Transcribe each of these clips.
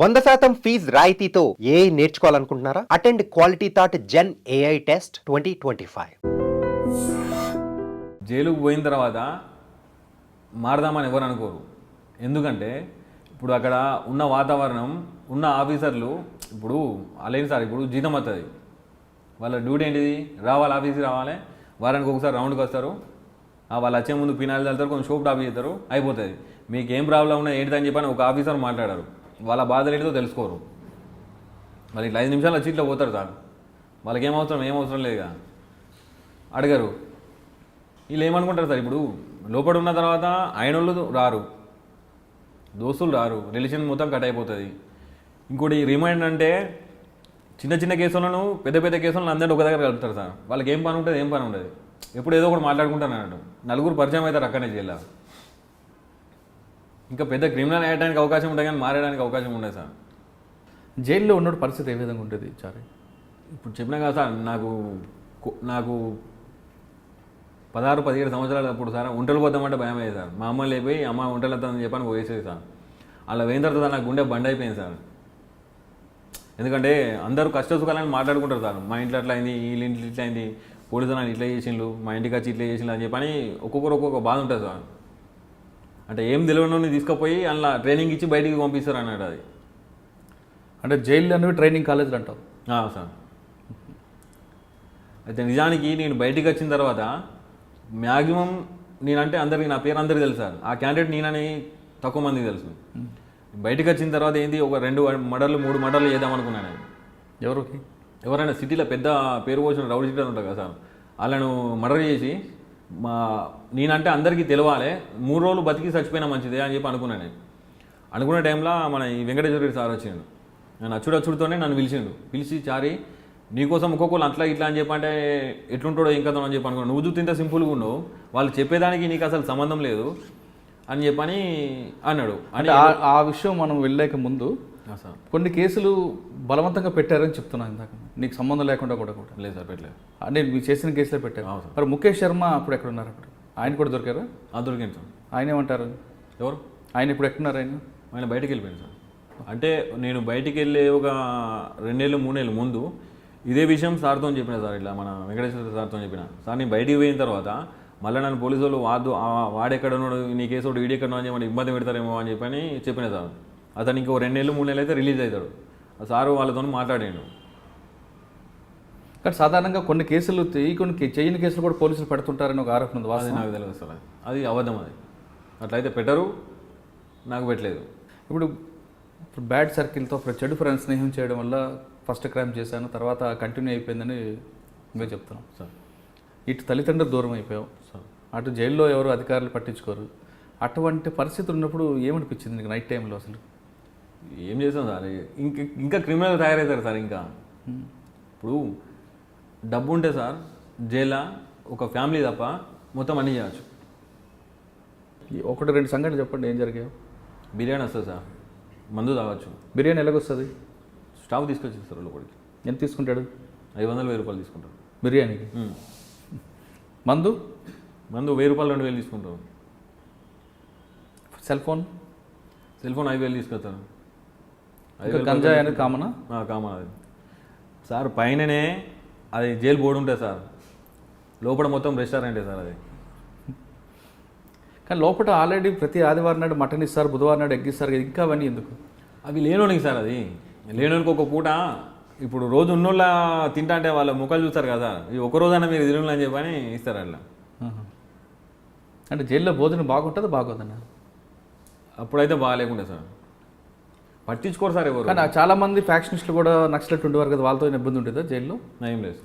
వంద శాతం ఫీజ్ రాయితీతో ఏ నేర్చుకోవాలనుకుంటున్నారా? Attend quality thought gen AI test twenty twenty five. జైలుకు పోయిన తర్వాత మారదామని ఎవరు అనుకోరు. ఎందుకంటే ఇప్పుడు అక్కడ ఉన్న వాతావరణం ఉన్న ఆఫీసర్లు ఇప్పుడు అలాగే సార్ ఇప్పుడు జీతం వస్తుంది వాళ్ళ డ్యూటీ ఏంటిది? రావాలి ఆఫీస్కి రావాలి. వారానికి ఒకసారి రౌండ్కి వస్తారు. వాళ్ళు వచ్చే ముందు పినాలు చల్లుతారు కొంచెం షోప్ టాప్ చేస్తారు అయిపోతుంది. మీకు ఏం ప్రాబ్లం ఉన్నా ఏంటిదని చెప్పని ఒక ఆఫీసర్ మాట్లాడారు. వాళ్ళ బాధలు ఏంటో తెలుసుకోరు. మరి ఇట్లా ఐదు నిమిషాలు వచ్చి ఇట్లా పోతారు సార్. వాళ్ళకి ఏం అవసరం ఏం అవసరం లేదుగా. అడగరు. వీళ్ళు ఏమనుకుంటారు సార్ ఇప్పుడు? లోపల ఉన్న తర్వాత ఆయన వాళ్ళు రారు. దోస్తులు రారు. రిలేషన్ మొత్తం కట్ అయిపోతుంది. ఇంకోటి రిమైండ్ అంటే చిన్న చిన్న కేసులను పెద్ద పెద్ద కేసులను అందరినీ ఒక దగ్గర కలుపుతారు సార్. వాళ్ళకి ఏం పని ఉంటుంది ఏం పని ఉండదు. ఎప్పుడు ఏదో ఒకటి మాట్లాడుకుంటాను అన్నట్టు. నలుగురు పరిచయం అవుతారు అక్కడనే జైల్లో ఇంకా పెద్ద క్రిమినల్ అయ్యడానికి అవకాశం ఉంటుంది కానీ మారేయడానికి అవకాశం ఉండదు సార్. జైల్లో ఉన్న పరిస్థితి ఏ విధంగా ఉంటుంది చారి? ఇప్పుడు చెప్పినా కదా సార్ నాకు నాకు పదహారు పదిహేడు సంవత్సరాలు అప్పుడు సార్ ఒంటలు పోతామంటే భయం అయ్యేది సార్. మా అమ్మ లేపోయి అమ్మ ఒంటలు వద్దామని చెప్పని పోయేసేది సార్. అలా పోయిన తర్వాత నాకు గుండె బండ్ అయిపోయింది సార్. ఎందుకంటే అందరూ కష్ట సుఖాలని మాట్లాడుకుంటారు సార్. మా ఇంట్లో అట్లా అయింది వీళ్ళ ఇంట్లో ఇట్లా అయింది పోలీసు నన్ను ఇట్లా చేసిండ్రు మా ఇంటికి వచ్చి ఇట్లా చేసిండ్రు అని చెప్పని ఒక్కొక్కరు ఒక్కొక్క బాధ ఉంటుంది సార్. అంటే ఏం తెలియని తీసుకుపోయి అందులో ట్రైనింగ్ ఇచ్చి బయటికి పంపిస్తారు అన్నట్టు అది. అంటే జైలు అనేవి ట్రైనింగ్ కాలేజీలు అంటావు. సార్. అయితే నిజానికి నేను బయటికి వచ్చిన తర్వాత మ్యాక్సిమం నేనంటే అందరికి నా పేరు అందరికీ తెలుసు సార్. ఆ క్యాండిడేట్ నేనని తక్కువ మందికి తెలుసు. బయటికి వచ్చిన తర్వాత ఏంది ఒక రెండు మడర్లు మూడు మడర్లు చేద్దాం అనుకున్నాను నేను. ఎవరికి? ఎవరైనా సిటీలో పెద్ద పేరు పోసిన రౌడీ సిటీ ఉంటారు కదా సార్. వాళ్ళను మర్డర్ చేసి మా నేనంటే అందరికీ తెలవాలి. మూడు రోజులు బతికి చచ్చిపోయినా మంచిదే అని చెప్పి అనుకున్నాను నేను. అనుకున్న టైంలో మన ఈ వెంకటేశ్వర రెడ్డి సార్ వచ్చిండు. నేను అచ్చుడు అచ్చుడుతోనే నన్ను పిలిచిండు. పిలిచి చారి నీకోసం ఒక్కొక్కరు అట్లా ఇట్లా అని చెప్పంటే ఎట్లుంటాడో ఇంకా అని చెప్పి అనుకున్నాను నువ్వు చూస్తే ఇంత సింపుల్గా ఉండవు వాళ్ళు చెప్పేదానికి నీకు అసలు సంబంధం లేదు అని చెప్పని అన్నాడు. అని అంటే ఆ- ఆ విషయం మనం వెళ్ళలేక ముందు కొన్ని కేసులు బలవంతంగా పెట్టారని చెప్తున్నాను ఇందాక. నీకు సంబంధం లేకుండా కూడా కూడా లేదు సార్ పెట్టలేదు. అంటే మీరు చేసిన కేసులే పెట్టారు. సార్. మరి ముఖేష్ శర్మ అప్పుడు ఎక్కడ ఉన్నారు అప్పుడు? ఆయన కూడా దొరికారా? ఆ దొరికింది సార్. ఆయన ఏమంటారు? ఎవరు? ఆయన ఇప్పుడు ఎక్కడున్నారు ఆయన? ఆయన బయటికి వెళ్ళిపోయింది సార్. అంటే నేను బయటికి వెళ్ళే ఒక రెండేళ్ళు మూడేళ్ళు ముందు ఇదే విషయం సార్తో చెప్పిన సార్ ఇట్లా మన వెంకటేశ్వర సార్తో చెప్పిన. సార్ నేను బయటికి పోయిన తర్వాత మళ్ళీ నన్ను పోలీసు వాళ్ళు వాదు ఆ- వాడెక్కడ ఉన్నాడు నీ కేసు వాడు ఈడెక్కడ అని చెప్పి ఇబ్బంది పెడతారేమో అని చెప్పని చెప్పిన సార్. అతను ఇంకో రెండేళ్ళు మూడు నెలలు అయితే రిలీజ్ అవుతాడు. ఆ సారు వాళ్ళతో మాట్లాడాడు. కానీ సాధారణంగా కొన్ని కేసులు ఈ కొన్ని చేయని కేసులు కూడా పోలీసులు పెడుతుంటారని ఒక ఆరోపణ ఉంది నాకు తెలియదు సార్ అది. అది అబద్ధం అది. అట్లయితే పెట్టరు నాకు పెట్టలేదు. ఇప్పుడు ఇప్పుడు బ్యాడ్ సర్కిల్తో చెడు ఫ్రెండ్స్ స్నేహం చేయడం వల్ల ఫస్ట్ క్రైమ్ చేశాను తర్వాత కంటిన్యూ అయిపోయిందని మేము చెప్తున్నాం. సార్. ఇటు తల్లిదండ్రులు దూరం అయిపోయావు సార్. అటు జైల్లో ఎవరు అధికారులు పట్టించుకోరు. అటువంటి పరిస్థితి ఉన్నప్పుడు ఏమనిపించింది నీకు నైట్ టైంలో అసలు? ఏం చేస్తాం సార్? ఇంకా ఇంకా క్రిమినల్ తయారవుతారు సార్ ఇంకా. ఇప్పుడు డబ్బు ఉంటే సార్ జైలా ఒక ఫ్యామిలీ తప్ప మొత్తం అన్నీ చేయవచ్చు ఒకటి రెండు సంఘటనలు చెప్పండి ఏం జరిగాయో. బిర్యానీ వస్తుంది సార్. మందు తాగొచ్చు. బిర్యానీ ఎలాగొస్తుంది? స్టావ్ తీసుకొచ్చి సార్ లోపలికి ఎంత తీసుకుంటాడు? ఐదు వందలు వెయ్యి రూపాయలు తీసుకుంటారు. బిర్యానీకి? ఉమ్. మందు? మందు వెయ్యి రూపాయలు రెండు వేలు తీసుకుంటారు. Cell phone? సెల్ ఫోన్ ఐదు వేలు తీసుకొస్తారు. గంజాయి అనేది కామనా? కామన్ అది. సార్ పైననే అది జైలు బోర్డు ఉంటుంది సార్. లోపల మొత్తం రెస్టారెంటే సార్ అది. కానీ లోపల ఆల్రెడీ ప్రతి ఆదివారం నాడు మటన్ ఇస్తారు బుధవారం నాడు ఎగ్ ఇస్తారు ఇంకా అవన్నీ ఎందుకు? అవి లేనోనికి సార్ అది. లేనోనికి ఒక పూట ఇప్పుడు రోజు ఉన్నోళ్ళ తింటా అంటే వాళ్ళ ముఖాలు చూస్తారు కదా ఈ ఒక రోజైనా మీరు తిరుగులు అని చెప్పని ఇస్తారు అట్లా. అంటే జైల్లో భోజనం బాగుంటుందా బాగోదన్నా? అప్పుడైతే బాగాలేకుండే సార్. పట్టించుకోరు సార్ ఎవరు. కానీ చాలా మంది ఫ్యాక్షనిస్టులు కూడా నక్సలెట్ ఉండేవారు కదా వాళ్ళతో ఇబ్బంది ఉంటుందా జైల్లో? ఏం లేదు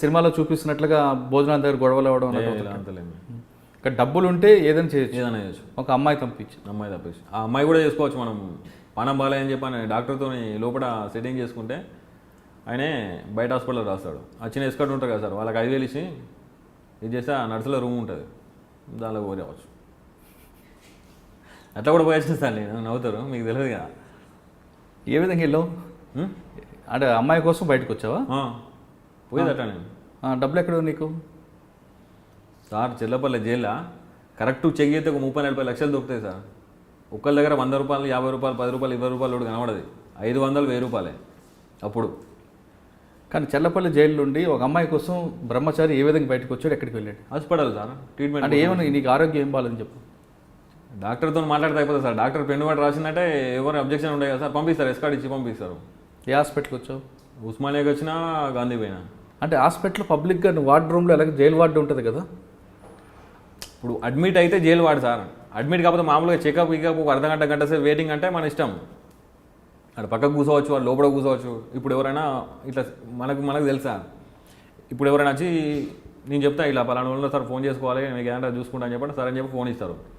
సినిమాలో చూపిస్తున్నట్లుగా భోజనాల దగ్గర గొడవలు అవ్వడం. అంతలేదు ఇంకా డబ్బులు ఉంటే ఏదైనా చేయొచ్చు. ఏదైనా చేయొచ్చు. ఒక అమ్మాయి పంపించి అమ్మాయి తప్పేసి ఆ అమ్మాయి కూడా చేసుకోవచ్చు మనం. పానం బాలే అని చెప్పని డాక్టర్తో లోపల సెట్టింగ్ చేసుకుంటే ఆయనే బయట హాస్పిటల్లో రాస్తాడు. ఆ చిన్న ఎస్కట్ ఉంటుంది కదా సార్ వాళ్ళకి ఐదు వేలు ఇచ్చి ఇది చేస్తే ఆ నర్సులో రూమ్ ఉంటుంది. దానిలో పోయి రావచ్చు. అట్లా కూడా పోయొచ్చు సార్ నేను నవ్వుతారు మీకు తెలియదు కదా. ఏ విధంగా వెళ్ళావు? అంటే అమ్మాయి కోసం బయటకు వచ్చావా? ఆ, పోయేది అట్లా నేను డబ్బులు ఎక్కడ నీకు? సార్ చెల్లపల్లి జైల్లో. కరెక్ట్ చెక్ చేస్తే ఒక ముప్పై నలభై లక్షలు దొరుకుతాయి సార్. ఒక్కళ్ళ దగ్గర వంద రూపాయలు యాభై రూపాయలు పది రూపాయలు ఇరవై రూపాయలు కూడా కనబడదు. ఐదు వందలు వెయ్యి రూపాయలే. అప్పుడు. కానీ చెల్లపల్లి జైలు నుండి ఒక అమ్మాయి కోసం బ్రహ్మచారి ఏ విధంగా బయటకు వచ్చాడు ఎక్కడికి వెళ్ళాడు? హాస్పిటల్ సార్ ట్రీట్మెంట్ అంటే ఏమన్నా నీకు ఆరోగ్యం ఏం బాగాలని చెప్పు. డాక్టర్తో మాట్లాడితే అయిపోతుంది సార్. డాక్టర్ పెన్ను వాటి రాసిందంటే ఎవరు అబ్జెక్షన్ ఉండే కదా సార్. పంపిస్తారు ఎస్కార్డ్ ఇచ్చి పంపిస్తారు. ఏ హాస్పిటల్కి వచ్చావు? ఉస్మానియాకి వచ్చినా గాంధీ పోయినా. అంటే హాస్పిటల్ పబ్లిక్గా వార్డ్ రూమ్లో ఎలాగ జైలు వార్డు ఉంటుంది కదా? ఇప్పుడు అడ్మిట్ అయితే జైలు వాడు సార్. అడ్మిట్ కాకపోతే మామూలుగా చెకప్ ఇకప్ ఒక అర్ధ గంట గంట సేపు వెయిటింగ్ అంటే మన ఇష్టం. అక్కడ పక్కకు కూర్చోవచ్చు వాళ్ళు లోపల కూర్చోవచ్చు ఇప్పుడు ఎవరైనా ఇట్లా మనకు మనకు తెలుసా? ఇప్పుడు ఎవరైనా వచ్చి నేను చెప్తా ఇలా పలానా వాళ్ళు సార్ ఫోన్ చేసుకోవాలి మీకు ఏమంటే చూసుకుంటా అని చెప్పండి సరే అని చెప్పి ఫోన్ ఇస్తారు.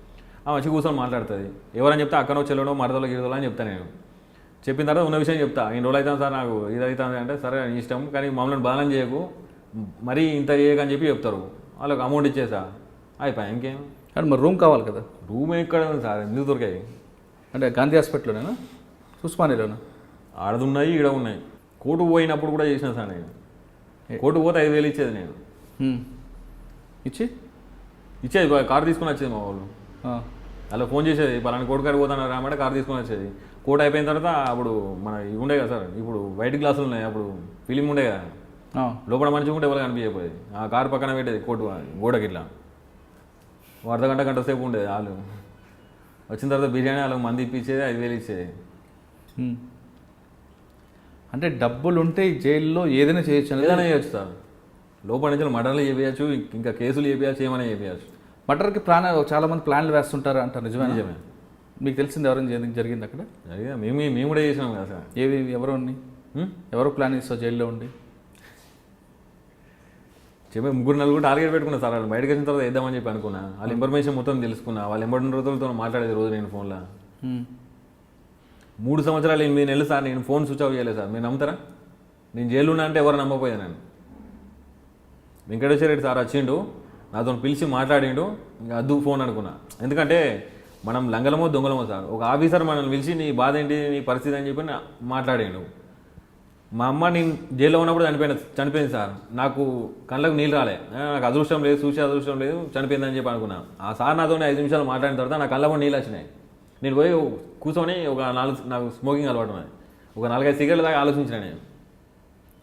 ఆ వచ్చి కూర్చొని మాట్లాడుతుంది. ఎవరైనా చెప్తే అక్కనో చెల్లడో మరదలో గిరదలో అని చెప్తాను నేను. చెప్పిన తర్వాత ఉన్న విషయం చెప్తా. ఇన్ని రోజులు అవుతాను సార్ నాకు ఇది అవుతుంది అంటే సరే ఇష్టం కానీ మమ్మల్ని బాధం చేయకు. మరీ ఇంత చేయకని చెప్పి చెప్తారు. వాళ్ళకి అమౌంట్ ఇచ్చేసా? అయిపోయా ఇంకేం? కానీ మరి రూమ్ కావాలి కదా. రూమ్ ఎక్కడ ఉంది సార్? ఎందుకు దొరికాయి? అంటే గాంధీ హాస్పిటల్లోనేనా? ఉస్మానియాలోనా ఆడది ఉన్నాయి ఈడ ఉన్నాయి. కోర్టు పోయినప్పుడు కూడా చేసిన సార్ నేను. కోర్టు పోతే ఐదు వేలు ఇచ్చేది నేను. ఇచ్చి? ఇచ్చేది కారు తీసుకుని వచ్చేది మా వాళ్ళు. అలా ఫోన్ చేసేది పలానా కోర్టు కాడికి పోతాను రామంటే కారు తీసుకొని వచ్చేది. కోర్టు అయిపోయిన తర్వాత అప్పుడు మన ఇవి ఉండే కదా సార్ ఇప్పుడు వైట్ గ్లాసులు ఉన్నాయి అప్పుడు ఫిలిం ఉండే కదా. లోపల మంచిగా ఉంటే ఎవరు కనిపించకపోయేది ఆ కారు పక్కన పెట్టేది కోర్టు గోడకి ఇట్లా. అర్ధ గంట గంట సేపు ఉండేది వాళ్ళు. వచ్చిన తర్వాత బిర్యానీ వాళ్ళకి మంది ఇప్పించేది ఐదు వేలు ఇచ్చేది. అంటే డబ్బులు ఉంటే జైల్లో ఏదైనా చేయొచ్చు ఏదైనా చేయొచ్చు సార్. లోపల నుంచి మర్డర్లు చేపించచ్చు ఇంకా కేసులు చేపించచ్చు ఏమైనా చేపించచ్చు మటర్కి ప్లాన్ చాలా మంది ప్లాన్లు వేస్తుంటారు అంటారు. నిజమే నిజమే. మీకు తెలిసింది ఎవరైనా జరిగి- జరిగింది అక్కడ? మేము మేము కూడా చేసినాం కదా సార్. ఏవి ఎవరు? ఎవరు ప్లాన్ చేస్తావు జైల్లో ఉండి? చెప్పే ముగ్గురు నలుగురు టార్గెట్ పెట్టుకున్నా సార్. వాళ్ళు బయటకు వచ్చిన తర్వాత వేద్దామని చెప్పి అనుకున్నా. వాళ్ళ ఇన్ఫర్మేషన్ మొత్తం తెలుసుకున్నా. వాళ్ళ ఎంబడిన రోజులతో మాట్లాడేది రోజు నేను ఫోన్లో. మూడు సంవత్సరాలు ఎనిమిది నెలలు సార్ నేను ఫోన్ స్విచ్ ఆఫ్ చేయలేదు సార్. మీరు నమ్ముతారా? నేను జైలు ఉన్నా అంటే ఎవరు నమ్మపోయాను నేను వెంకటేశ్వర రెడ్డి సార్ వచ్చిండు. నాతో పిలిచి మాట్లాడిండు ఇంకా అద్దు ఫోన్ అనుకున్నా. ఎందుకంటే మనం లంగలమో దొంగలమో సార్ ఒక ఆఫీసర్ మనల్ని పిలిచి నీ బాధ ఏంటి నీ పరిస్థితి అని చెప్పి మాట్లాడాడు మాట్లాడిండు. మా అమ్మ నేను జైల్లో ఉన్నప్పుడు చనిపోయిన చనిపోయింది సార్. నాకు కళ్ళకు నీళ్ళు రాలే. నాకు అదృష్టం లేదు చూసే అదృష్టం లేదు చనిపోయిందని చెప్పి అనుకున్నా. ఆ సార్ నాతో ఐదు నిమిషాలు మాట్లాడిన తర్వాత నా కళ్ళలో నీళ్ళు వచ్చినాయి. నేను పోయి కూర్చొని ఒక నాలుగు నాకు స్మోకింగ్ అలవాటు ఉన్నది. ఒక నాలుగైదు సిగరెట్ దాకా ఆలోచించిన నేను.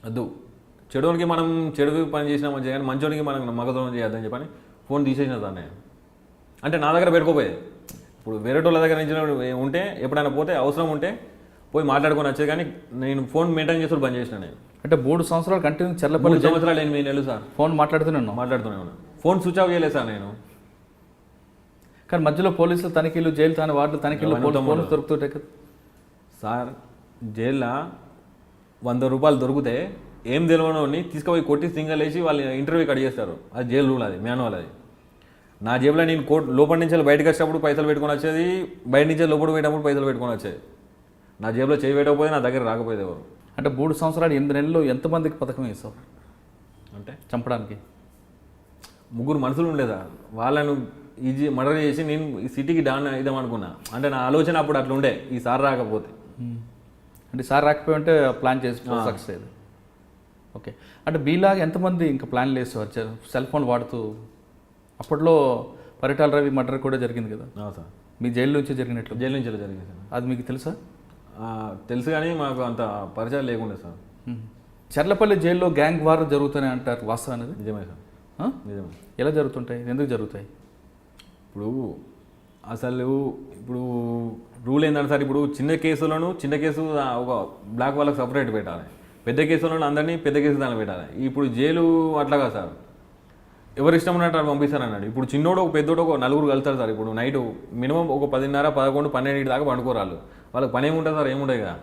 వద్దు చెడునికి మనం చెడు పని చేసినా మంచిగా కానీ మంచోనికి మనం మగదోనం చేయొద్దని చెప్పని ఫోన్ తీసేసిన సార్ నేను. అంటే నా దగ్గర పెట్టుకోపోయేది ఇప్పుడు వేరే వాళ్ళ దగ్గర నుంచి ఉంటే ఎప్పుడైనా పోతే అవసరం ఉంటే పోయి మాట్లాడుకొని వచ్చేది కానీ నేను ఫోన్ మెయింటైన్ చేసుడు బంద్ చేసిన నేను. అంటే మూడు సంవత్సరాలు కంటిన్యూ చెల్లపల్లి మూడు సంవత్సరాలు ఎనిమిది నెలలు సార్. ఫోన్ మాట్లాడుతూనే ఉన్నాం మాట్లాడుతూనే ఉన్నా ఫోన్ స్విచ్ ఆఫ్ చేయలేదు సార్ నేను. కానీ మధ్యలో పోలీసులు తనిఖీలు జైలు తాను వార్డులు తనిఖీలు. ఫోన్లు దొరుకుతుంటాయి కదా. సార్ జైల్లో వంద రూపాయలు దొరికితే ఏం తెలియని తీసుకుపోయి కొట్టి సింగల్ వేసి వాళ్ళు ఇంటర్వ్యూ కట్ చేస్తారు. అది జైలు రూల్ అది మాన్యువల్ అది. నా జేబులో నేను కోట్ లోపల నుంచి బయటకు వచ్చేటప్పుడు పైసలు పెట్టుకొని వచ్చేది బయట నుంచి లోపల పోయేటప్పుడు పైసలు పెట్టుకొని వచ్చేది. నా జేబులో చేయి పెట్టకపోతే నా దగ్గర రాకపోయేది ఎవరు? అంటే మూడు సంవత్సరాలు ఎనిమిది నెలలు ఎంతమందికి పథకం వేసావు అంటే? చంపడానికి. ముగ్గురు మనుషులు ఉండే సార్ వాళ్ళను ఈజీ మర్డర్ చేసి నేను ఈ సిటీకి డాన్ ఇద్దాం అనుకున్నా. అంటే నా ఆలోచన అప్పుడు అట్లా ఉండే ఈ సార్ రాకపోతే. అంటే సార్ రాకపోయి ఉంటే ప్లాన్ చేసి సక్సెస్ అయ్యేది. ఓకే. అంటే బీలాగా ఎంతమంది ఇంకా ప్లాన్లు వేసేవారు చ- సెల్ ఫోన్ వాడుతూ అప్పట్లో పరిటాల రవి మర్డర్ కూడా జరిగింది కదా? సార్. మీ జైలు నుంచి జరిగినట్లు? జైలు నుంచి జరిగింది సార్. అది మీకు తెలుసా? తెలుసు కానీ మాకు అంత పరిచయం లేకుండే సార్. చర్లపల్లి జైల్లో గ్యాంగ్ వార్ జరుగుతాయి అంటారు వాస్తవం అనేది? నిజమే సార్? నిజమే. ఎలా జరుగుతుంటాయి? ఎందుకు జరుగుతాయి? ఇప్పుడు అసలు ఇప్పుడు రూల్ ఏంటంటే సార్ ఇప్పుడు చిన్న కేసులను చిన్న కేసు ఒక బ్లాక్ వాళ్ళకి సపరేట్ పెట్టాలి. పెద్ద కేసులను అందరినీ పెద్ద కేసు దాన్ని పెట్టాలి. ఇప్పుడు జైలు అట్లాగా సార్. ఎవరు ఇష్టం ఉన్నట్టు అటు పంపిస్తారు అన్నాడు ఇప్పుడు చిన్నోడు ఒక పెద్దోడు ఒక నలుగురు కలుస్తారు సార్. ఇప్పుడు నైట్ మినిమం ఒక పదిన్నర పదకొండు పన్నెండు దాకా పండుకోరాళ్ళు వాళ్ళకి పని ఏముంటుంది సార్? ఏముంటాయి కదా.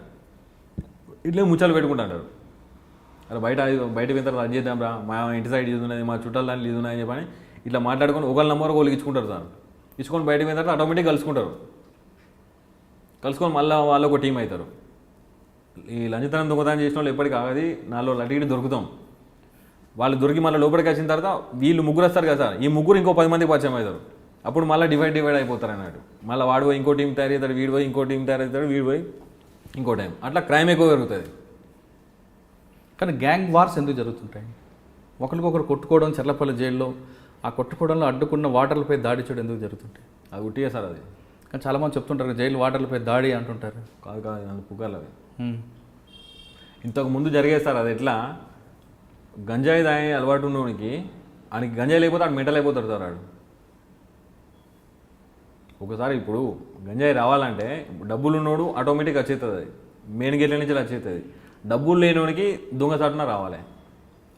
ఇట్లే ముచ్చాలు పెట్టుకుంటారు అలా బయట బయట పోయిన తర్వాత అది చేద్దాం రా. మా ఇంటి సైడ్ ఇది ఉన్నది మా చుట్టాల దాంట్లో ఇది ఉన్నది చెప్పని ఇట్లా మాట్లాడుకొని ఒకళ్ళ నెంబర్ ఒకళ్ళు ఇచ్చుకుంటారు సార్. ఇచ్చుకొని బయట పోయిన తర్వాత ఆటోమేటిక్ కలుసుకుంటారు. కలుసుకొని మళ్ళీ వాళ్ళు ఒక టీం అవుతారు. ఈ లంచతనం దొంగతనం చేసిన వాళ్ళు ఎప్పటికీ ఆగది. నాలో లటికి దొరుకుతాం. వాళ్ళు దొరికి మళ్ళీ లోపలికి వచ్చిన తర్వాత వీళ్ళు ముగ్గురు వస్తారు కదా సార్. ఈ ముగ్గురు ఇంకో పది మంది పరిచయం అవుతారు. అప్పుడు మళ్ళీ డివైడ్ డివైడ్ అయిపోతారు అన్నట్టు. మళ్ళీ వాడు పోయి ఇంకో టీం తయారు అవుతాడు వీడు పోయి ఇంకో టీం తయారు అవుతాడు వీడు పోయి ఇంకో టైం అట్లా క్రైమ్ ఎక్కువ పెరుగుతుంది కానీ గ్యాంగ్ వార్స్ ఎందుకు జరుగుతుంటాయి? ఒకరికొకరు కొట్టుకోవడం చర్లపల్లి జైల్లో ఆ కొట్టుకోవడంలో అడ్డుకున్న వాటర్లపై దాడి చేయడం ఎందుకు జరుగుతుంటాయి? అది ఉట్టిగా సార్ అది. కానీ చాలామంది చెప్తుంటారు జైలు వాటర్లపై దాడి అంటుంటారు. కాదు కాదు పుకార్లు అవి. ఇంతకు ముందు జరిగేది సార్ అది ఎట్లా? గంజాయి దాని అలవాటు ఉన్నోనికి ఆయనకి గంజాయి లేకపోతే ఆడు మెంటల్ అయిపోతాడు సార్ ఆడు. ఒకసారి ఇప్పుడు గంజాయి రావాలంటే డబ్బులు ఉన్నోడు ఆటోమేటిక్గా వచ్చేస్తుంది అది మెయిన్ గేట్ల నుంచి వచ్చేస్తుంది డబ్బులు లేనివాడికి దొంగ చాటున రావాలి.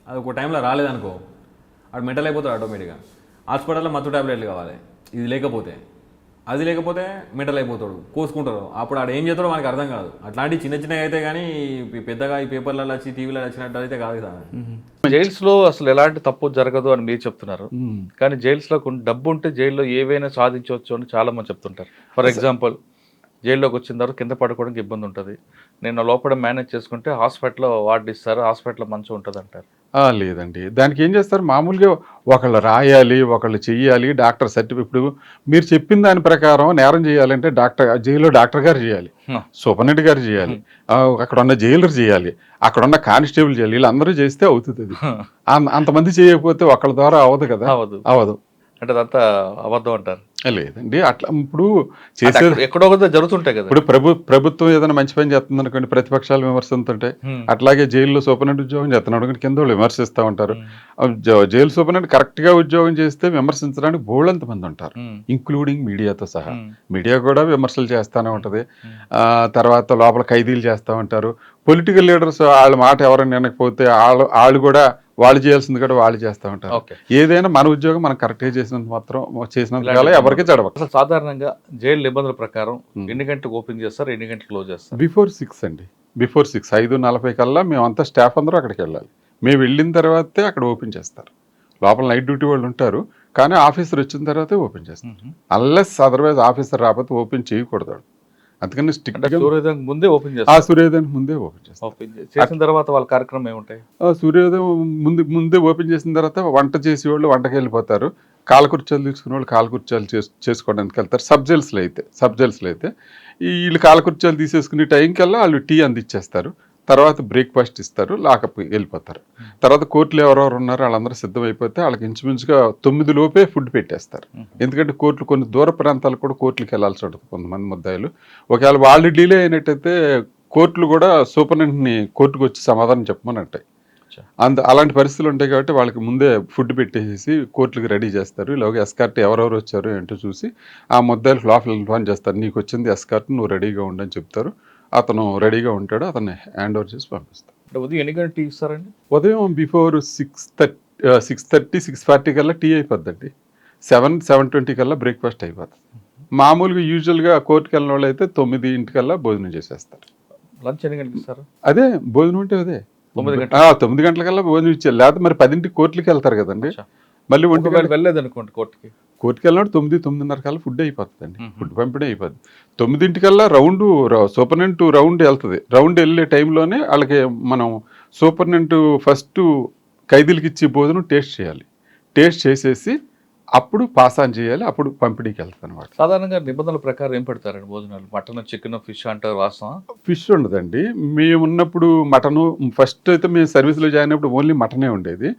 అది ఒక టైంలో రాలేదనుకో ఆడు మెంటల్ అయిపోతాడు ఆటోమేటిక్గా. హాస్పిటల్లో మత్తు టాబ్లెట్లు కావాలి. ఇది లేకపోతే. అది లేకపోతే మెంటల్ అయిపోతాడు కోసుకుంటారు. అప్పుడు ఆడు ఏం చేస్తాడో మనకు అర్థం కాదు. అట్లాంటి చిన్న చిన్నవి అయితే కానీ పెద్దగా ఈ పేపర్లలో వచ్చి టీవీలో వచ్చినట్టు అయితే కాదు సార్ జైల్స్లో అసలు ఎలాంటి తప్పు జరగదు అని మీరు చెప్తున్నారు. కానీ జైల్స్లో డబ్బు ఉంటే జైల్లో ఏవైనా సాధించవచ్చు అని చాలా మంది చెప్తుంటారు. ఫర్ ఎగ్జాంపుల్ జైల్లోకి వచ్చిన తర్వాత కింద పడుకోవడానికి ఇబ్బంది ఉంటుంది. నేను లోపల మేనేజ్ చేసుకుంటే హాస్పిటల్లో వార్డు ఇస్తారు హాస్పిటల్లో మంచిగా ఉంటుంది అంటారు లేదండి. దానికి ఏం చేస్తారు? మామూలుగా ఒకళ్ళు రాయాలి ఒకళ్ళు చెయ్యాలి డాక్టర్ సర్టిఫికెట్ ఇప్పుడు మీరు చెప్పిన దాని ప్రకారం నేరం చేయాలంటే డాక్టర్ జైల్లో డాక్టర్ గారు చేయాలి. సూపరింటెండెంట్ గారు చేయాలి అక్కడ ఉన్న జైలర్ చేయాలి అక్కడ ఉన్న కానిస్టేబుల్ చేయాలి వీళ్ళందరూ చేస్తే అవుతుంది అంతమంది చేయకపోతే ఒకళ్ళ ద్వారా అవ్వదు కదా? అవ్వదు అవ్వదు అంటే అదంతా అబద్ధం అంటారు. లేదండి. అట్లా ఇప్పుడు అక్కడ ఎక్కడో జరుగుతుంటాయి కదా. ఇప్పుడు ప్రభు ప్రభుత్వం ఏదైనా మంచి పని చేస్తుంది అనుకోండి ప్రతిపక్షాలు విమర్శిస్తుంటాయి. అట్లాగే జైల్లో సూపరింటెండెంట్ ఉద్యోగం చేస్తున్నాడు అనుకోండి కింద వాళ్ళు విమర్శిస్తూ ఉంటారు. జైలు సూపరింటెండెంట్ కరెక్ట్గా ఉద్యోగం చేస్తే విమర్శించడానికి బోళ్ళంత మంది ఉంటారు. ఇంక్లూడింగ్ మీడియాతో సహా. మీడియా కూడా విమర్శలు చేస్తూనే ఉంటది. ఆ తర్వాత లోపల ఖైదీలు చేస్తూ ఉంటారు. పొలిటికల్ లీడర్స్ వాళ్ళ మాట ఎవరైనా వినకపోతే వాళ్ళు వాళ్ళు కూడా వాళ్ళు చేయాల్సింది కూడా వాళ్ళు చేస్తూ ఉంటారు. ఏదైనా మన ఉద్యోగం మనం కరెక్ట్గా చేసినంత మాత్రం చేసినంత కాలం ఎవరికి చెడవదు. అసలు సాధారణంగా జైలు నిబంధనల ప్రకారం. ఎన్ని గంటలకు ఓపెన్ చేస్తారు ఎన్ని గంటలకు క్లోజ్ చేస్తారు? బిఫోర్ సిక్స్ అండి. బిఫోర్ సిక్స్ ఐదు నలభై కల్లా మేమంతా స్టాఫ్ అందరూ అక్కడికి వెళ్ళాలి. మేము వెళ్ళిన తర్వాతే అక్కడ ఓపెన్ చేస్తారు. లోపల నైట్ డ్యూటీ వాళ్ళు ఉంటారు కానీ ఆఫీసర్ వచ్చిన తర్వాతే ఓపెన్ చేస్తారు. అల్లెస్ అదర్వైజ్ ఆఫీసర్ రాకపోతే ఓపెన్ చేయకూడదు. అందుకని స్ట్రిక్ట్గా సూర్యోదయం ముందే ఓపెన్ ఆ చేస్తారు. సూర్యోదయం ముందే ఓపెన్ చేస్తారు. ఓపెన్ చేసిన తర్వాత వాళ్ళ కార్యక్రమం ఏముంటాయి? ఆ సూర్యోదయం ముందు ముందే ఓపెన్ చేసిన తర్వాత వంట చేసే వాళ్ళు వంటకి వెళ్ళిపోతారు. కాల కుర్చీలు తీసుకునే వాళ్ళు కాల కుర్చీలు చేసు చేసుకోవడానికి వెళ్తారు. సబ్ జైల్స్లో అయితే సబ్ జైల్స్లో అయితే వీళ్ళు కాల కుర్చీలు తీసేసుకునే టైంకల్లా వాళ్ళు టీ అందిచ్చేస్తారు. తర్వాత బ్రేక్ఫాస్ట్ ఇస్తారు లాకప్ వెళ్ళిపోతారు. తర్వాత కోర్టులో ఎవరెవరు ఉన్నారో వాళ్ళందరూ సిద్ధమైపోతే వాళ్ళకి ఇంచుమించుగా తొమ్మిది లోపే ఫుడ్ పెట్టేస్తారు. ఎందుకంటే కోర్టులు కొన్ని దూర ప్రాంతాలకు కూడా కోర్టులకు వెళ్ళాల్సి ఉంటుంది కొంతమంది ముద్దాయిలు. ఒకవేళ వాళ్ళు డిలే అయినట్టయితే కోర్టులు కూడా సూపరింటెండెంట్ని కోర్టుకు వచ్చి సమాధానం చెప్పమని అంటాయి. అంత అలాంటి పరిస్థితులు ఉంటాయి కాబట్టి వాళ్ళకి ముందే ఫుడ్ పెట్టేసి కోర్టులకు రెడీ చేస్తారు. ఇలాగ ఎస్కార్ట్ ఎవరెవరు వచ్చారు ఏంటో చూసి ఆ ముద్దాయిలకు లోపల ఇన్ఫార్మ్ చేస్తారు. నీకు వచ్చింది ఎస్కార్ట్ నువ్వు రెడీగా ఉండని చెప్తారు. అతను రెడీగా ఉంటాడు అతన్ని హ్యాండ్ ఓవర్ చేసి పంపిస్తారు అంటే ఉదయం ఎన్ని గంటలు టీ ఇస్తారండి? ఉదయం before six thirty six thirty six forty కల్లా టీ అయిపోద్దండి. సెవెన్ సెవెన్ ట్వంటీ కల్లా బ్రేక్ఫాస్ట్ అయిపోతుంది మామూలుగా యూజువల్గా కోర్టుకి వెళ్ళిన వాళ్ళు అయితే తొమ్మిది ఇంటికల్లా భోజనం చేసేస్తారు. లంచ్ ఎన్ని గంటలకు ఇస్తారు? అదే భోజనం అంటే అదే. తొమ్మిది ఆ, తొమ్మిది గంటలకల్లా భోజనం ఇచ్చారు లేకపోతే మరి పదింటికి కోర్టులకి వెళ్తారు కదండి. మళ్ళీ ఒంటి వెళ్ళలేదు అనుకోండి కోర్టుకి కోర్టుకి. వెళ్ళినప్పుడు తొమ్మిది తొమ్మిదిన్నర కల్లా ఫుడ్ అయిపోతుందండి. ఫుడ్ పంపిణీ అయిపోద్ది తొమ్మిదింటికల్లా రౌండ్ సూపర్నెంట్ రౌండ్ వెళ్తుంది. రౌండ్ వెళ్ళే టైంలోనే వాళ్ళకి మనం సూపర్నెంట్ ఫస్ట్ ఖైదీలకి ఇచ్చే భోజనం టేస్ట్ చేయాలి. టేస్ట్ చేసేసి అప్పుడు పాస్ ఆన్ చేయాలి అప్పుడు పంపిణీకి వెళ్తాను అనమాట సాధారణంగా నిబంధనల ప్రకారం ఏం పెడతారండి భోజనాలు? మటన్ చికెన్ ఫిష్ అంటారు వాసం ఫిష్ ఉండదండి. మేము ఉన్నప్పుడు మటను ఫస్ట్ అయితే మేము సర్వీస్లో జాయిన్ అయినప్పుడు ఓన్లీ మటనే ఉండేది.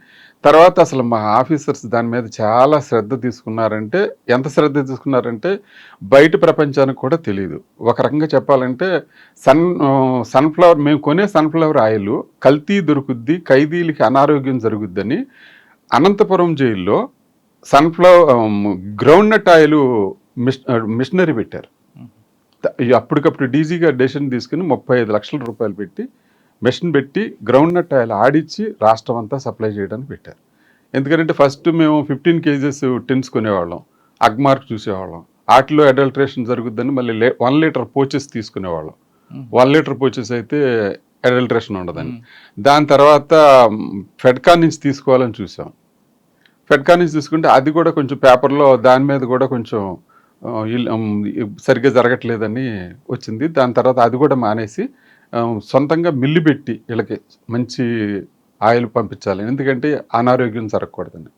తర్వాత అసలు మా ఆఫీసర్స్ దాని మీద చాలా శ్రద్ధ తీసుకున్నారంటే ఎంత శ్రద్ధ తీసుకున్నారంటే బయట ప్రపంచానికి కూడా తెలియదు ఒక రకంగా చెప్పాలంటే సన్ సన్ఫ్లవర్ మేము కొనే సన్ఫ్లవర్ ఆయిల్ కల్తీ దొరుకుద్ది ఖైదీలకి అనారోగ్యం జరుగుద్దని అనంతపురం జైల్లో సన్ఫ్లవర్ గ్రౌండ్ నట్ ఆయిల్ మిష్ మిషనరీ పెట్టారు. అప్పటికప్పుడు డీజీగా డెసిషన్ తీసుకుని ముప్పై ఐదు లక్షల రూపాయలు పెట్టి మెషిన్ పెట్టి గ్రౌండ్ నట్ ఆయిల్ ఆడిచ్చి రాష్ట్రం అంతా సప్లై చేయడానికి పెట్టారు. ఎందుకంటే ఫస్ట్ మేము ఫిఫ్టీన్ కేజెస్ టిన్స్ కొనేవాళ్ళం. అగ్మార్క్ చూసేవాళ్ళం. వాటిలో అడల్ట్రేషన్ జరుగుద్దని మళ్ళీ లే వన్ లీటర్ పోచెస్ తీసుకునేవాళ్ళం. వన్ లీటర్ పోచెస్ అయితే అడల్ట్రేషన్ ఉండదని. దాని తర్వాత ఫెడ్కా నుంచి తీసుకోవాలని చూసాం. ఫెడ్కా నుంచి తీసుకుంటే అది కూడా కొంచెం పేపర్లో దాని మీద కూడా కొంచెం సరిగ్గా జరగట్లేదని వచ్చింది. దాని తర్వాత అది కూడా మానేసి సొంతంగా మిల్లు పెట్టి వీళ్ళకి మంచి ఆయిల్ పంపించాలి. ఎందుకంటే అనారోగ్యం జరగకూడదని.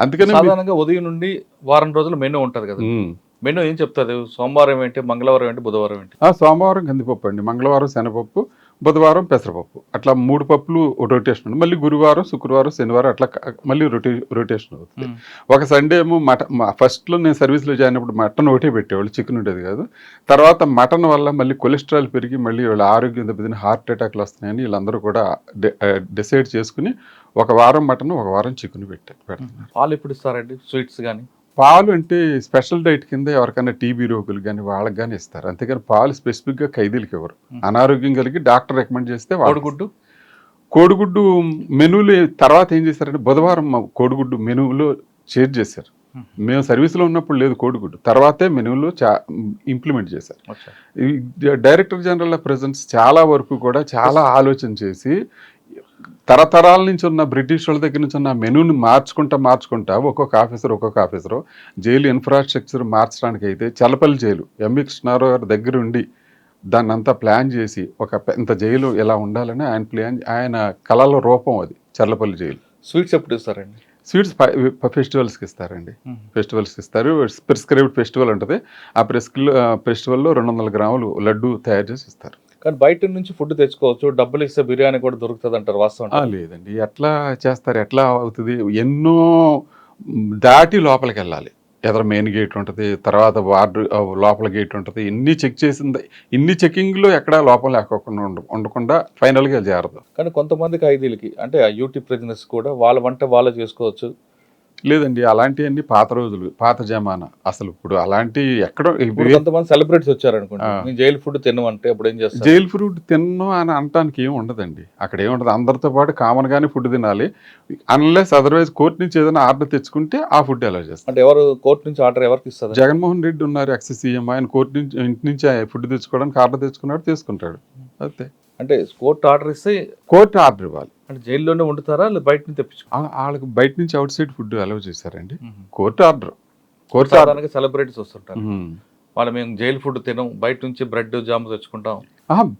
అందుకని సాధారణంగా ఉదయం నుండి వారం రోజులు మెనూ ఉంటుంది కదా. మెనూ ఏం చెప్తారు? సోమవారం ఏంటి మంగళవారం ఏంటి బుధవారం ఏంటి? ఆ, సోమవారం కందిపప్పు అండి. మంగళవారం శనగపప్పు బుధవారం పెసరపప్పు. అట్లా మూడు పప్పులు రొటేషన్ మళ్ళీ గురువారం శుక్రవారం శనివారం అట్లా మళ్ళీ రొటే రొటేషన్ అవుతుంది. ఒక సండే ఏమో మట ఫస్ట్లో నేను సర్వీస్లో జాయిన్ అయినప్పుడు మటన్ ఒకటే పెట్టేవాళ్ళు. చికెన్ ఉండేది కాదు. తర్వాత మటన్ వల్ల మళ్ళీ కొలెస్ట్రాల్ పెరిగి మళ్ళీ వీళ్ళ ఆరోగ్యం దెబ్బతిని హార్ట్ అటాక్లు వస్తున్నాయని వీళ్ళందరూ కూడా డిసైడ్ చేసుకుని ఒక వారం మటన్ ఒక వారం చికెన్ పెట్టారు పెడుతున్నారు. పాలు ఎప్పుడు ఇస్తారండి? స్వీట్స్ కానీ పాలు అంటే స్పెషల్ డైట్ కింద ఎవరికైనా టీబీ రోగులు కానీ వాళ్ళకి కానీ ఇస్తారు. అంతేగాని పాలు స్పెసిఫిక్గా ఖైదీలకి ఇవ్వరు. అనారోగ్యం కలిగి డాక్టర్ రికమెండ్ చేస్తే కోడిగుడ్డు? కోడిగుడ్డు మెనూలు తర్వాత ఏం చేశారంటే బుధవారం మా కోడిగుడ్డు మెనూలో షేర్ చేశారు. మేము. సర్వీస్లో ఉన్నప్పుడు లేదు కోడిగుడ్డు. తర్వాతే మెనూలో చా ఇంప్లిమెంట్ చేశారు. డైరెక్టర్ జనరల్ ప్రెజెన్స్ చాలా వరకు కూడా చాలా ఆలోచన చేసి తరతరాల నుంచి ఉన్న బ్రిటిష్ వాళ్ళ దగ్గర నుంచి ఉన్న మెనూని మార్చుకుంటా మార్చుకుంటా ఒక్కొక్క ఆఫీసర్ ఒక్కొక్క ఆఫీసర్ జైలు ఇన్ఫ్రాస్ట్రక్చర్ మార్చడానికి అయితే చలపల్లి జైలు ఎంవి కృష్ణారావు గారి దగ్గర ఉండి దాన్ని అంతా ప్లాన్ చేసి ఒక పెద్ద జైలు ఇలా ఉండాలని ఆయన ప్లాన్ ఆయన కళల రూపం అది చల్లపల్లి జైలు. స్వీట్స్ ఎప్పుడు ఇస్తారండి? స్వీట్స్ ఫెస్టివల్స్కి ఇస్తారండి. ఫెస్టివల్స్కి ఇస్తారు ప్రిస్క్రైబ్డ్ ఫెస్టివల్ ఉంటుంది. ఆ ప్రెస్క్రిల్ ఫెస్టివల్లో రెండు వందల గ్రాములు లడ్డు తయారు చేసి ఇస్తారు. కానీ బయట నుంచి ఫుడ్ తెచ్చుకోవచ్చు డబ్బులు ఇస్తే బిర్యానీ కూడా దొరుకుతుంది అంటారు? వాస్తవం లేదండి. ఎట్లా చేస్తారు ఎట్లా అవుతుంది? ఎన్నో దాటి లోపలికి వెళ్ళాలి. ఎదర మెయిన్ గేట్ ఉంటుంది తర్వాత వార్డు లోపల గేట్ ఉంటుంది. ఇన్ని చెక్ చేసింది ఇన్ని చెకింగ్లో ఎక్కడా లోపల లేకోకుండా ఉండ ఉండకుండా ఫైనల్గా చేరదు కానీ కొంతమంది ఖైదీలకి అంటే ఆ యూట్యూబ్ ప్రెజినెస్ కూడా వాళ్ళ వంట వాళ్ళే చేసుకోవచ్చు. లేదండి అలాంటివన్నీ పాత రోజులు పాత జమానా. అసలు ఇప్పుడు అలాంటి ఎక్కడో ఇప్పుడు కొంతమంది సెలబ్రిటీస్ వచ్చారు అనుకోండి ఆ. నేను జైలు ఫుడ్ తినమంటే అప్పుడు ఏం చేస్తారు? జైల్ ఫుడ్ తిన్ను అని అనటానికి ఏం ఉండదండి. అక్కడ ఏం ఉండదు. అందరితో పాటు కామన్ గానే ఫుడ్ తినాలి. అన్లెస్ అదర్వైజ్ కోర్టు నుంచి ఏదైనా ఆర్డర్ తెచ్చుకుంటే ఆ ఫుడ్ అలా చేస్తారు. అంటే ఎవరు కోర్టు నుంచి ఆర్డర్ ఎవరికి ఇస్తారు? జగన్మోహన్ రెడ్డి ఉన్నారు ఎక్స్ సీఎం ఆయన కోర్టు నుంచి ఇంటి నుంచి ఫుడ్ తెచ్చుకోవడానికి ఆర్డర్ తెచ్చుకున్నాడు తీసుకుంటాడు. అంతే. అంటే కోర్టు ఆర్డర్ ఇస్తే కోర్టు ఆర్డర్ ఇవ్వాలి. అంటే జైల్లోనే వండుతారా లేదా బయట నుంచి తెప్పించు వాళ్ళకి బయట నుంచి అవుట్ సైడ్ ఫుడ్ అలౌ చేశారండి. Court order. Court order. Celebrities వస్తుంటారు. వాళ్ళు మేము జైలు ఫుడ్ తినం బయట నుంచి బ్రెడ్ జామ్ తెచ్చుకుంటాం.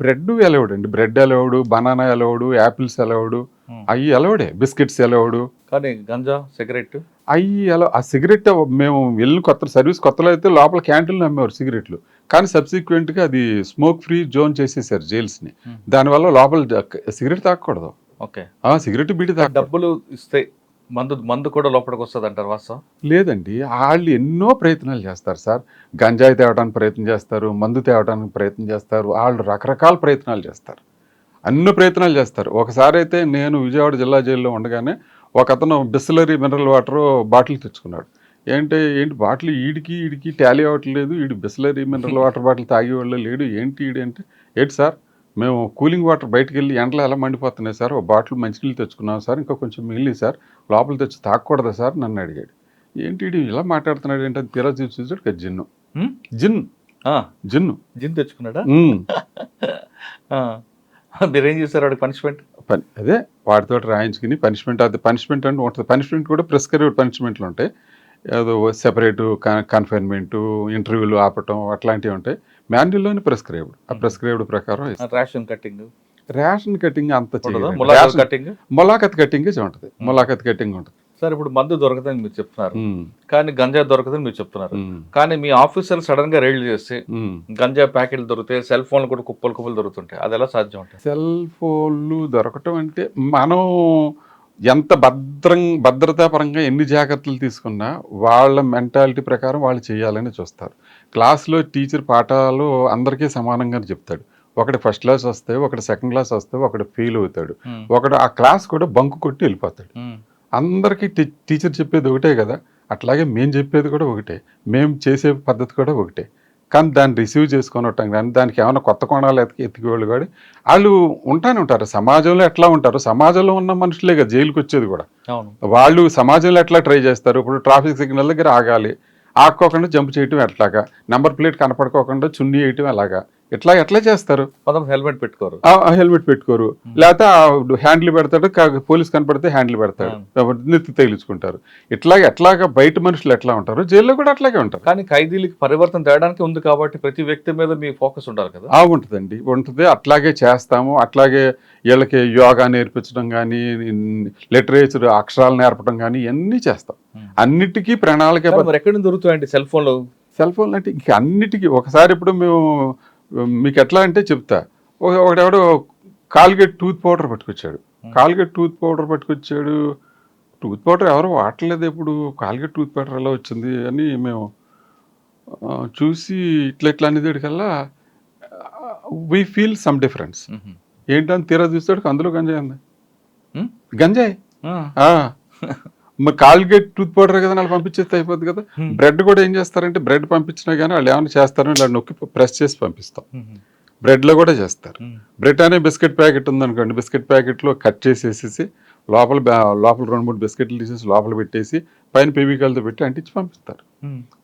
బ్రెడ్ అలౌడ్ అండి. Bread allowed banana allowed apples allowed. అవి అలౌడే బిస్కెట్స్ అలౌడ్ కానీ గంజా సిగరెట్? అవి అలా ఆ సిగరెట్ మేము వెళ్ళిన కొత్త సర్వీస్ కొత్తలో అయితే లోపల క్యాంటీన్లో అమ్మేవారు సిగరెట్లు. కానీ సబ్సిక్వెంట్గా అది స్మోక్ ఫ్రీ జోన్ చేసేసారు జైల్స్ని. దానివల్ల లోపల సిగరెట్ తాగకూడదు. ఓకే. ఆ సిగరెట్ బీడి డబ్బులు ఇస్తే మందు మందు కూడా లోపలికి వస్తుంది అంటారు వాస్తవం? లేదండి వాళ్ళు ఎన్నో ప్రయత్నాలు చేస్తారు సార్. గంజాయి తేవడానికి ప్రయత్నం చేస్తారు మందు తేవడానికి ప్రయత్నం చేస్తారు వాళ్ళు రకరకాల ప్రయత్నాలు చేస్తారు. అన్ని ప్రయత్నాలు చేస్తారు. ఒకసారి అయితే నేను విజయవాడ జిల్లా జైల్లో ఉండగానే ఒక అతను బిస్లరీ మినరల్ వాటర్ బాటిల్ తెచ్చుకున్నాడు. ఏంటి ఏంటి బాటిల్ ఈడికి ఈడికి టాలీ అవ్వట్లేదు ఈడు బిస్లరీ మినరల్ వాటర్ బాటిల్ తాగేవాళ్ళు లేడు ఏంటి ఈడు అంటే ఏంటి సార్? మేము కూలింగ్ వాటర్ బయటకు వెళ్ళి ఎండలో ఎలా మండిపోతున్నాయి సార్? ఒక బాటిల్ మంచినీళ్ళు తెచ్చుకున్నాం సార్ ఇంకా కొంచెం మిగిలి సార్ లోపల తెచ్చి తాగకూడదా సార్? నన్ను అడిగాడు. ఏంటి ఇలా మాట్లాడుతున్నాడు? ఏంటంటే తీరా చూసి చూసాడు కదా జిన్ను? జిన్ జిన్ను. జిన్ తెచ్చుకున్నాడా. మీరు ఏం చేశారు వాడికి పనిష్మెంట్? పని అదే వాటితో రాయించుకుని పనిష్మెంట్ అది పనిష్మెంట్ అంటే ఉంటుంది. పనిష్మెంట్ కూడా ప్రిస్క్రైబ్ పనిష్మెంట్లు ఉంటాయి. ఏదో సెపరేట్ కన్ఫైన్మెంట్ ఇంటర్వ్యూలు ఆపటం అట్లాంటివి ఉంటాయి. మాన్యుల్లోనే ప్రిస్క్రైబ్డ్ ఆ ప్రిస్క్రైబ్డ్ ప్రకారం. రేషన్ కటింగ్ రేషన్ కటింగ్ అంత కటింగ్ ములాఖత్ కటింగ్ ఉంటుంది ములాఖత్ కటింగ్ ఉంటుంది. సార్ ఇప్పుడు మందు దొరకదని మీరు చెప్తున్నారు. కానీ గంజా దొరకదని మీరు చెప్తున్నారు. కానీ మీ ఆఫీసర్ సడన్గా రైడ్ చేస్తే. గంజా ప్యాకెట్లు దొరుకుతాయి సెల్ ఫోన్లు కూడా కుప్పలు కుప్పలు దొరుకుతుంటాయి. అది ఎలా సాధ్యం ఉంటుంది సెల్ ఫోన్లు దొరకటం అంటే మనం ఎంత భద్రం భద్రతాపరంగా ఎన్ని జాగ్రత్తలు తీసుకున్నా వాళ్ళ మెంటాలిటీ ప్రకారం వాళ్ళు చేయాలని చూస్తారు. క్లాస్లో టీచర్ పాఠాలు అందరికీ సమానంగా చెప్తాడు. ఒకటి ఫస్ట్ క్లాస్ వస్తే ఒకటి సెకండ్ క్లాస్ వస్తే ఒకటి ఫెయిల్ అవుతాడు. ఒకడు ఆ క్లాస్ కూడా బంకు కొట్టి వెళ్ళిపోతాడు. అందరికీ టీ టీచర్ చెప్పేది ఒకటే కదా? అట్లాగే మేము చెప్పేది కూడా ఒకటే. మేము చేసే పద్ధతి కూడా ఒకటే. కానీ దాన్ని రిసీవ్ చేసుకొని ఉంటాం కానీ దానికి ఏమైనా కొత్త కోణాలు ఎత్తికి ఎత్తికేవాళ్ళు కూడా వాళ్ళు ఉంటానే ఉంటారు. సమాజంలో ఎట్లా ఉంటారు? సమాజంలో ఉన్న మనుషులే కదా జైలుకి వచ్చేది కూడా. వాళ్ళు సమాజంలో ఎట్లా ట్రై చేస్తారు? ఇప్పుడు ట్రాఫిక్ సిగ్నల్ దగ్గర ఆగాలి. ఆక్కోకుండా జంప్ చేయటం ఎట్లాగా? నెంబర్ ప్లేట్ కనపడుకోకుండా చున్నీ వేయటం ఎలాగా? ఇట్లా ఎట్లా చేస్తారు? హెల్మెట్ పెట్టుకోరు. హెల్మెట్ పెట్టుకోరు. లేకపోతే హ్యాండిల్ పెడతాడు కా- పోలీస్ కనపడితే హ్యాండిల్ పెడతాడు. నెత్తి తగిలించుకుంటారు. ఇట్లాగే ఎట్లాగా బయట మనుషులు ఎట్లా ఉంటారు? జైల్లో కూడా అట్లాగే ఉంటారు. కానీ ఖైదీలకి పరివర్తన తేయడానికి ఉంది కాబట్టి ప్రతి వ్యక్తి మీద మీ ఫోకస్ ఉండాలి కదా? ఆ ఉంటుందండి. ఉంటుంది. అట్లాగే చేస్తాము. అట్లాగే వీళ్ళకి యోగా నేర్పించడం కానీ లిటరేచర్ అక్షరాలు నేర్పడం కానీ ఇవన్నీ చేస్తాం. అన్నిటికీ ప్రణాళిక ఎక్కడి దొరుకుతాయండి సెల్ ఫోన్లు? సెల్ ఫోన్ అంటే ఇంక అన్నిటికీ. ఒకసారి ఇప్పుడు మేము మీకు ఎట్లా అంటే చెప్తా. ఒక- ఒకడెవడో కాల్గేట్ టూత్ పౌడర్ పట్టుకొచ్చాడు. కాల్గేట్ టూత్ పౌడర్ పట్టుకొచ్చాడు. టూత్ పౌడర్ ఎవరు వాడలేదు ఇప్పుడు కాల్గేట్ టూత్ పౌడర్ ఎలా వచ్చింది అని మేము చూసి ఇట్లా ఇట్లా అనేటికల్లా వీ ఫీల్ సమ్ డిఫరెన్స్ ఏంటని తీరా చూస్తాడు అందులో గంజాయి ఉంది? గంజాయి. మరి కాల్గేట్ టూత్ పౌడర్ కదా వాళ్ళు పంపించేస్తే అయిపోద్ది కదా. బ్రెడ్ కూడా ఏం చేస్తారంటే బ్రెడ్ పంపించినా కానీ వాళ్ళు ఏమైనా చేస్తారో ఇలా నొక్కి ప్రెస్ చేసి పంపిస్తాం. బ్రెడ్లో కూడా చేస్తారు. బ్రెడ్ అనే బిస్కెట్ ప్యాకెట్ ఉందనుకోండి బిస్కెట్ ప్యాకెట్లో కట్ చేసేసేసి లోపల లోపల రెండు మూడు బిస్కెట్లు తీసేసి లోపల పెట్టేసి పైన పెవికల్తో పెట్టి అంటించి పంపిస్తారు.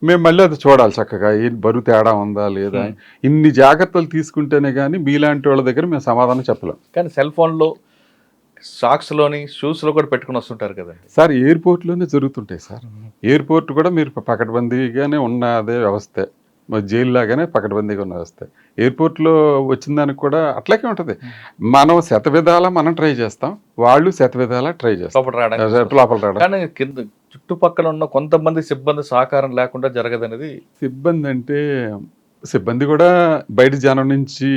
మేము మళ్ళీ అది చూడాలి చక్కగా ఏం బరువు తేడా ఉందా లేదా ఇన్ని జాగ్రత్తలు తీసుకుంటేనే కానీ మీలాంటి వాళ్ళ దగ్గర మేము సమాధానం చెప్పలేం. కానీ సెల్ ఫోన్లో సాక్స్లోని షూస్లో కూడా పెట్టుకుని వస్తుంటారు కదండి. సార్ ఎయిర్పోర్ట్లోనే జరుగుతుంటాయి సార్. ఎయిర్పోర్ట్ కూడా మీరు పకడ్బందీగానే ఉన్న అదే వ్యవస్థే. జైలు లాగానే పకడ్బందీగా ఉన్న వ్యవస్థ. ఎయిర్పోర్ట్లో వచ్చిన దానికి కూడా అట్లాగే ఉంటుంది. మనం శత విధాలా మనం ట్రై చేస్తాం. వాళ్ళు శత విధాలా ట్రై చేస్తాం లోపల రావడం కింద చుట్టుపక్కల ఉన్న కొంతమంది సిబ్బంది సహకారం లేకుండా జరగదనేది సిబ్బంది అంటే సిబ్బంది కూడా బయట జనం నుంచి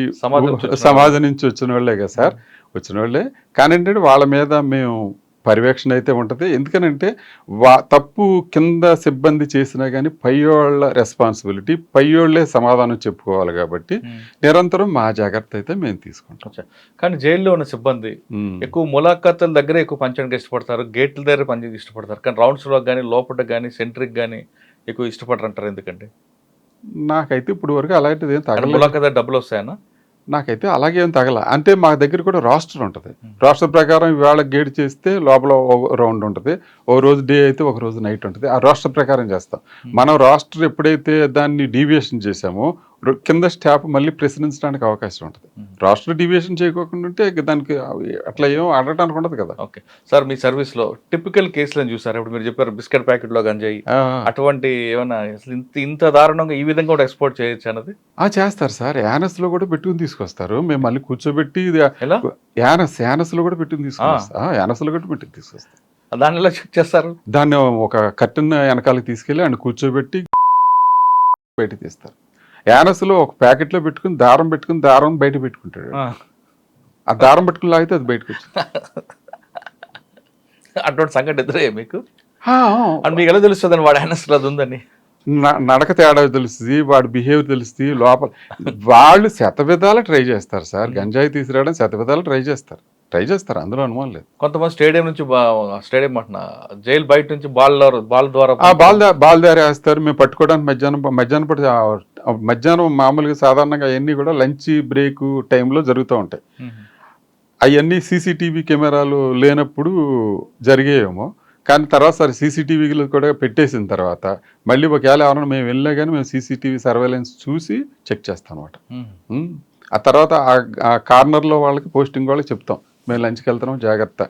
సమాజం నుంచి వచ్చిన వాళ్ళే కదా సార్. వచ్చిన వాళ్ళే కానీ ఏంటంటే వాళ్ళ మీద మేము పర్యవేక్షణ అయితే ఉంటుంది. ఎందుకనంటే వా తప్పు కింద సిబ్బంది చేసినా కానీ పై వాళ్ళ రెస్పాన్సిబిలిటీ పై వాళ్ళే సమాధానం చెప్పుకోవాలి కాబట్టి నిరంతరం మా జాగ్రత్త అయితే మేము తీసుకుంటాం. కానీ జైల్లో ఉన్న సిబ్బంది. ఎక్కువ ములాఖాతుల దగ్గరే ఎక్కువ పంచడానికి ఇష్టపడతారు గేట్ల దగ్గర పనిచేయడానికి ఇష్టపడతారు. కానీ రౌండ్స్లో కానీ లోపల కానీ సెంట్రిక్ కానీ ఎక్కువ ఇష్టపడరు అంటారు ఎందుకంటే? నాకైతే ఇప్పుడు వరకు అలాంటిది ఏం తగలేదు. ములాఖా డబ్బులు వస్తాయన్నా? నాకైతే అలాగే ఏం తగల. అంటే మా దగ్గర కూడా రాస్టర్ ఉంటుంది. రాస్టర్ ప్రకారం ఇవాళ గేట్ చేస్తే లోపల రౌండ్ ఉంటుంది. ఓ రోజు డే అయితే ఒక రోజు నైట్ ఉంటుంది. ఆ రాస్టర్ ప్రకారం చేస్తాం. మనం రాస్టర్ ఎప్పుడైతే దాన్ని డీవియేషన్ చేసామో కింద స్టాఫ్ మళ్ళీ ప్రశ్నించడానికి అవకాశం ఉంటుంది. రాస్టర్ డీవియేషన్ చేయకోకుండా ఉంటే దానికి అట్లా ఏం ఆడటానికి ఉండదు కదా. ఓకే. సార్ మీ సర్వీస్లో టిపికల్ కేసులను చూసారు? ఇప్పుడు మీరు చెప్పారు బిస్కెట్ ప్యాకెట్లో గంజాయి. అటువంటి అసలు ఇంత ఇంత దారుణంగా ఈ విధంగా కూడా ఎక్స్పోర్ట్ చేయొచ్చు అన్నది? ఆ, చేస్తారు సార్. యానస్లో కూడా పెట్టుకుని తీసుకొస్తారు. మేము మళ్ళీ కూర్చోబెట్టి యానస్ యానస్లో కూడా పెట్టుకుని తీసుకొస్తాం యానస్లో కూడా పెట్టుకుని తీసుకొస్తాం దాన్ని ఎలా చెక్ చేస్తారు? దాన్ని ఒక కట్టెన్ వెనకాలకి తీసుకెళ్ళి ఆయన కూర్చోబెట్టి బయట తీస్తారు. యానస్లో ఒక ప్యాకెట్లో పెట్టుకుని దారం పెట్టుకుని దారం బయట పెట్టుకుంటాడు. ఆ. దారం పెట్టుకుని లాగితే అది బయటకు వచ్చింది అటువంటి సంఘటన ఎదురయ్యా మీకు? అండ్ మీకు ఎలా తెలుస్తుంది వాడు ఆయనస్లో అది ఉందని? నడక తేడా తెలుస్తుంది వాడి బిహేవియర్ తెలుస్తుంది లోపల. వాళ్ళు శత విధాలు ట్రై చేస్తారు సార్. గంజాయి తీసుకురావడం శత విధాలు ట్రై చేస్తారు. ట్రై చేస్తారు అందులో అనుమానం లేదు. కొంతమంది స్టేడియం నుంచి స్టేడియం అంటున్నా జైలు బయట నుంచి బాల్ బాల్ ద్వారా బాల్ బాల్ దారి వేస్తారు మేము పట్టుకోవడానికి మధ్యాహ్నం మధ్యాహ్నం పూట ఆ, మధ్యాహ్నం మామూలుగా సాధారణంగా అవన్నీ కూడా లంచ్ బ్రేక్ టైంలో జరుగుతూ ఉంటాయి. అవన్నీ సీసీటీవీ కెమెరాలు లేనప్పుడు జరిగేయేమో కానీ తర్వాత సరే సీసీటీవీలు కూడా పెట్టేసిన తర్వాత మళ్ళీ ఒకవేళ ఎవరైనా మేము వెళ్ళినా కానీ మేము సీసీటీవీ సర్వేలెన్స్ చూసి చెక్ చేస్తాం అనమాట. ఆ తర్వాత ఆ- ఆ కార్నర్లో వాళ్ళకి పోస్టింగ్ వాళ్ళకి చెప్తాం. మేము లంచ్కి వెళ్తున్నాం జాగ్రత్త.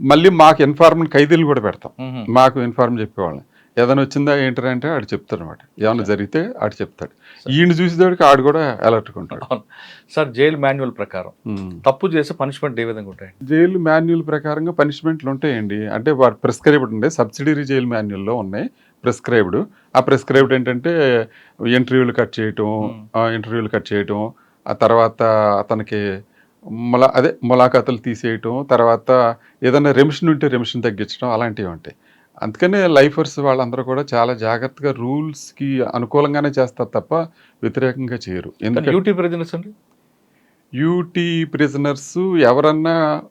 మళ్ళీ మాకు ఇన్ఫార్మల్ ఖైదీలు కూడా పెడతాం. మాకు ఇన్ఫార్మ్ చెప్పేవాళ్ళని. ఏదైనా వచ్చిందా ఏంటంటే ఆడు చెప్తాడు అనమాట ఏమైనా జరిగితే ఆడు చెప్తాడు. ఈయన చూసేవాడికి ఆడు కూడా అలర్ట్గా ఉంటాడు. సార్ జైలు మాన్యువల్ ప్రకారం. తప్పు చేస్తే పనిష్మెంట్ ఏ విధంగా ఉంటాయి జైలు మాన్యువల్ ప్రకారంగా పనిష్మెంట్లు ఉంటాయండి. అంటే వారు ప్రిస్క్రైబ్డ్ ఉండే సబ్సిడరీ జైలు మాన్యువల్లో ఉన్నాయి ప్రిస్క్రైబ్డ్ ఆ ప్రిస్క్రైబ్డ్ ఏంటంటే ఇంటర్వ్యూలు కట్ చేయటం ఇంటర్వ్యూలు కట్ చేయటం ఆ తర్వాత అతనికి ములా అదే ములాఖాతులు తీసేయటం తర్వాత ఏదైనా రెమిషన్ ఉంటే రెమిషన్ తగ్గించడం అలాంటివి ఉంటాయి. అందుకనే లైఫర్స్ వాళ్ళందరూ కూడా చాలా జాగ్రత్తగా రూల్స్కి అనుకూలంగానే చేస్తారు తప్ప వ్యతిరేకంగా చేయరు. ఎందుకంటే యూటీ ప్రెజెన్స్ అండి? యూటీ ప్రిజనర్స్ ఎవరన్నా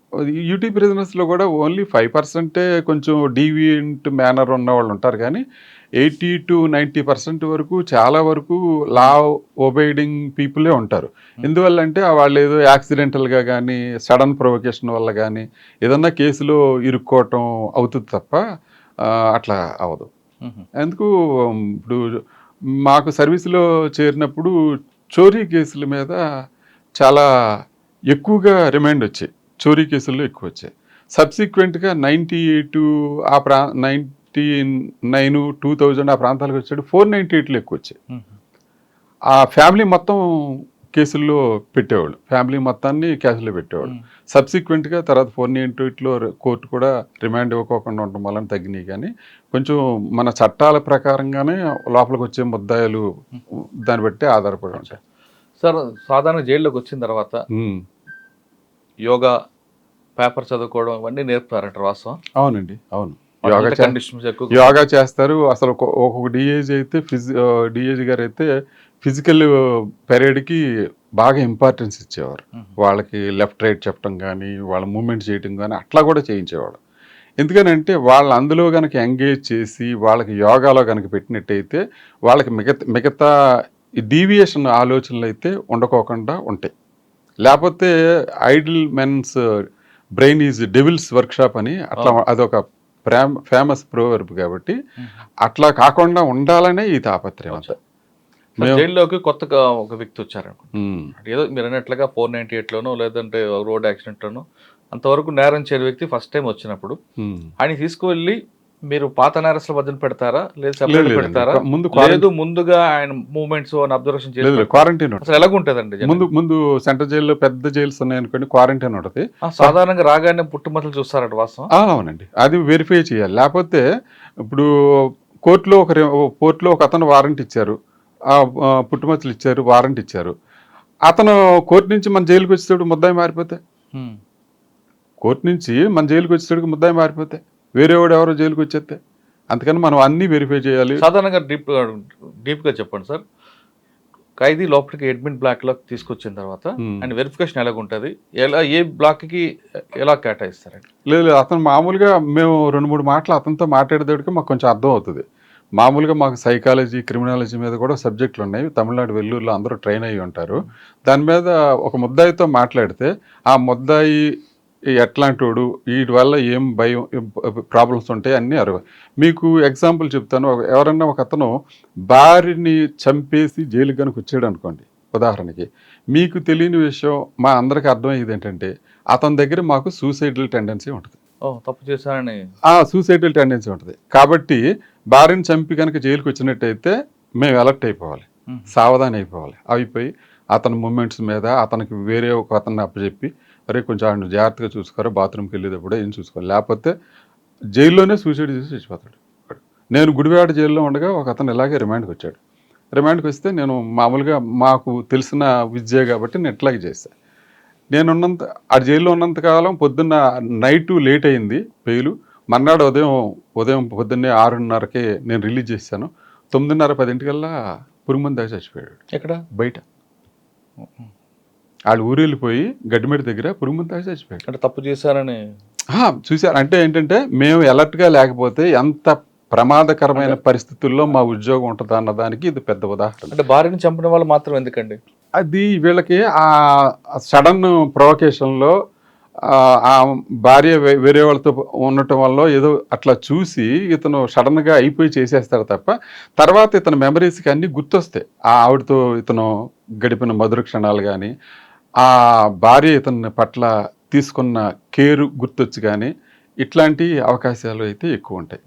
యూటీ ప్రిజనర్స్లో కూడా ఓన్లీ ఫైవ్ పర్సెంటే కొంచెం డీవియంట్ మేనర్ ఉన్న వాళ్ళు ఉంటారు. కానీ ఎయిటీ టు నైంటీ పర్సెంట్ వరకు చాలా వరకు లా ఒబైడింగ్ పీపులే ఉంటారు. ఎందువల్ల అంటే వాళ్ళు ఏదో యాక్సిడెంటల్గా కానీ సడన్ ప్రొవకేషన్ వల్ల కానీ ఏదన్నా కేసులో ఇరుక్కోవటం అవుతుంది తప్ప అట్లా అవ్వదు. మ్మ్. ఎందుకు ఇప్పుడు మాకు సర్వీసులో చేరినప్పుడు చోరీ కేసుల మీద చాలా ఎక్కువగా రిమైండ్ వచ్చాయి. చోరీ కేసుల్లో ఎక్కువ వచ్చాయి. సబ్సిక్వెంట్గా నైంటీ ఎయిట్ ఆ ప్రా నైంటీ నైన్ టూ థౌజండ్ ఆ ప్రాంతాలకు వచ్చాడు ఫోర్ నైంటీ ఎయిట్లో ఎక్కువ వచ్చాయి. ఆ ఫ్యామిలీ మొత్తం కేసుల్లో పెట్టేవాళ్ళు. ఫ్యామిలీ మొత్తాన్ని కేసులో పెట్టేవాళ్ళు. సబ్సిక్వెంట్గా తర్వాత ఫోర్ నైంటీ ఎయిట్లో కోర్టు కూడా రిమాండ్ ఇవ్వకోకుండా ఉండడం వలన తగ్గినాయి. కానీ కొంచెం మన చట్టాల ప్రకారంగానే లోపలికి వచ్చే ముద్దాయిలు దాన్ని బట్టి ఆధారపడి ఉంటాయి. సార్ సాధారణ జైల్లోకి వచ్చిన తర్వాత. యోగా పేపర్ చదువుకోవడం ఇవన్నీ నేర్పుతారంట వాస్తవం? అవునండి అవును. యోగా చేస్తారు. అసలు ఒక- ఒక్కొక్క డిఏజీ అయితే ఫిజి డిఏజీ గారు అయితే ఫిజికల్ పెరేడ్కి బాగా ఇంపార్టెన్స్ ఇచ్చేవారు. వాళ్ళకి లెఫ్ట్ రైట్ చెప్పడం కానీ వాళ్ళ మూమెంట్ చేయటం కానీ అట్లా కూడా చేయించేవాడు. ఎందుకనంటే వాళ్ళు అందులో కనుక ఎంగేజ్ చేసి వాళ్ళకి యోగాలో కనుక పెట్టినట్టయితే వాళ్ళకి మిగతా మిగతా డీవియేషన్ ఆలోచనలు అయితే ఉండకోకుండా ఉంటాయి. లేకపోతే idle men's brain is devil's workshop అని అట్లా అదొక ప్రేమ ఫేమస్ ప్రోవర్బ్ కాబట్టి అట్లా కాకుండా ఉండాలనే ఈ తాపత్రయం అంతా. జైల్లోకి కొత్తగా ఒక వ్యక్తి ఉమ్, ఏదో మీరు అన్నట్లుగా ఫోర్ నైన్టీ ఎయిట్లోనో లేదంటే రోడ్ యాక్సిడెంట్లోనో అంతవరకు నేరం చేయని వ్యక్తి ఫస్ట్ టైం వచ్చినప్పుడు. ఆయన తీసుకువెళ్ళి మీరు పాత నేరస్తుల మధ్యన పెడతారా? లేదు. పెడతారా? ముందు లేదు ముందుగా ఆయన మూమెంట్స్ అబ్జర్వేషన్ చేసి లేదు పెడతారా? క్వారంటైన్ అసలు ఎలాగుంటదండి? ముందు ముందు సెంట్రల్ జైల్లో పెద్ద జైల్స్ ఉన్నాయనుకోండి క్వారంటైన్ ఉంటుంది. సాధారణంగా రాగానే పుట్టుమతలు చూస్తారట వాస్తవం? అవునండి. అది వెరిఫై చేయాలి. లేకపోతే ఇప్పుడు కోర్టులో ఒక కోర్టులో ఒక అతను వారెంట్ ఇచ్చారు. పుట్టుమచ్చలు ఇచ్చారు వారెంట్ ఇచ్చారు. అతను కోర్టు నుంచి మన జైలుకి వచ్చేటప్పుడు ముద్దాయి మారిపోతే. కోర్టు నుంచి మన జైలుకి వచ్చేటప్పుడు ముద్దాయి మారిపోతే? వేరే వాడు ఎవరో జైలుకి వచ్చేస్తే? అందుకని మనం అన్నీ వెరిఫై చేయాలి. సాధారణంగా డీప్ డీప్గా చెప్పండి సార్. ఖైదీ లోపలికి అడ్మిన్ బ్లాక్లో తీసుకొచ్చిన తర్వాత Hmm. ఆయన వెరిఫికేషన్ ఎలాగుంటది ఎలా ఏ బ్లాక్కి ఎలా కేటాయిస్తారండి? లేదు లేదు, అతను మామూలుగా మేము రెండు మూడు మాటలు అతనితో మాట్లాడేటప్పటికి మాకు కొంచెం అర్థం అవుతుంది. మామూలుగా మాకు సైకాలజీ క్రిమినాలజీ మీద కూడా సబ్జెక్టులు ఉన్నాయి. తమిళనాడు వెల్లూరులో అందరూ ట్రైన్ అయ్యి ఉంటారు. దాని మీద ఒక ముద్దాయితో మాట్లాడితే ఆ ముద్దాయి ఎట్లాంటోడు వీటి వల్ల ఏం భయం ప్రాబ్లమ్స్ ఉంటాయి అన్నీ అరవ. మీకు ఎగ్జాంపుల్ చెప్తాను. ఎవరన్నా ఒక అతను భార్యని చంపేసి జైలు కనుక వచ్చాడు అనుకోండి ఉదాహరణకి. మీకు తెలియని విషయం మా అందరికీ అర్థమయ్యేది ఏంటంటే అతని దగ్గర మాకు సూసైడల్ టెండెన్సీ ఉంటుంది. తప్పు చేశారని. సూసైడల్ టెండెన్సీ ఉంటుంది. కాబట్టి భార్యని చంపి కనుక జైలుకి వచ్చినట్టయితే మేము అలర్ట్ అయిపోవాలి. సావధానం అయిపోవాలి. అయిపోయి అతని మూమెంట్స్ మీద అతనికి వేరే ఒక అతన్ని అప్పచెప్పి అరే కొంచెం ఆయన జాగ్రత్తగా చూసుకోరా బాత్రూమ్కి వెళ్ళేటప్పుడు ఏం చూసుకోవాలి? లేకపోతే జైల్లోనే సూసైడ్ చేసి చచ్చిపోతాడు. నేను గుడివాడ జైల్లో ఉండగా ఒక అతను ఇలాగే రిమాండ్కి వచ్చాడు. రిమాండ్కి వస్తే నేను మామూలుగా మాకు తెలిసిన విద్య కాబట్టి నేను ఇట్లాగే చేశాను నేను ఉన్నంత ఆ జైల్లో ఉన్నంత కాలం పొద్దున్న నైట్ లేట్ అయింది పెయిలు మర్నాడు ఉదయం ఉదయం పొద్దున్నే ఆరున్నరకే నేను రిలీజ్ చేశాను. తొమ్మిదిన్నర పదింటికల్లా పురుగుమంది దాకా చచ్చిపోయాడు. ఎక్కడ? బయట. వాళ్ళు ఊరు వెళ్ళిపోయి గడ్డిమెడి దగ్గర పురుగుమంది దాకా చచ్చిపోయాడు అంటే తప్పు చేశారని చూశారు. అంటే ఏంటంటే మేము అలర్ట్గా లేకపోతే ఎంత ప్రమాదకరమైన పరిస్థితుల్లో మా ఉద్యోగం ఉంటుంది అన్నదానికి ఇది పెద్ద ఉదాహరణ. అంటే భార్యని చంపిన వాళ్ళు మాత్రం ఎందుకండి? అది వీళ్ళకి ఆ సడన్ ప్రొవకేషన్లో ఆ భార్య వేరే వాళ్ళతో ఉండటం వల్ల ఏదో అట్లా చూసి ఇతను సడన్గా అయిపోయి చేసేస్తాడు తప్ప తర్వాత ఇతని మెమరీస్కి అన్నీ గుర్తొస్తాయి. ఆ ఆవిడతో ఇతను గడిపిన మధుర క్షణాలు కానీ ఆ భార్య ఇతని పట్ల తీసుకున్న కేరు గుర్తొచ్చు కానీ ఇట్లాంటి అవకాశాలు అయితే ఎక్కువ ఉంటాయి.